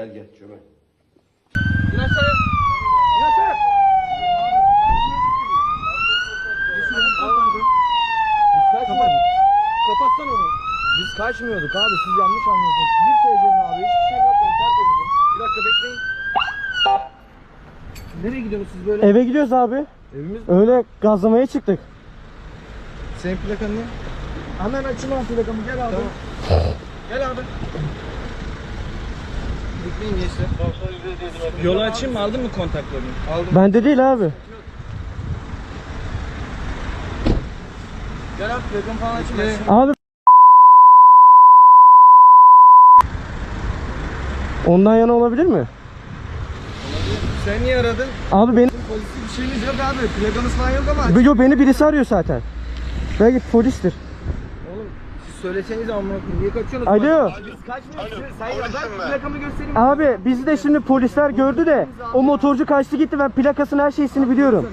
Gel gel çömel. İn aşağıya. İn aşağıya. Kapatsan onu. Biz kaçmıyorduk abi siz yanlış anlıyorsunuz. Bir TC'nin abi hiçbir şeyim yok benim tertemizim. Bir dakika bekleyin. Nereye gidiyorsunuz siz böyle? Eve gidiyoruz abi. Evimiz mi? Öyle gazlamaya çıktık. Senin plakan ne? Hemen açın lan plakamı gel abi. Tamam. Gel abi. Bekleyin gençler. Yolu açayım mı? Aldın mı kontaklarını? Aldım. Bende değil abi. Gel abi plakamı falan açayım. Abi Ondan yana olabilir mi? Sen niye aradın? Abi beni Polisi bir şeyimiz yok abi. Plakamız falan yok ama. Yo, beni birisi arıyor zaten. Belki polistir. Söyleseniz amına koyayım. Niye kaçıyorsunuz? Alo. Bak, Biz kaçmıyoruz. Sen ya ben plakamı göstereyim. Abi bizi de şimdi polisler gördü de o motorcu kaçtı gitti ben plakasını her şeysini biliyorum.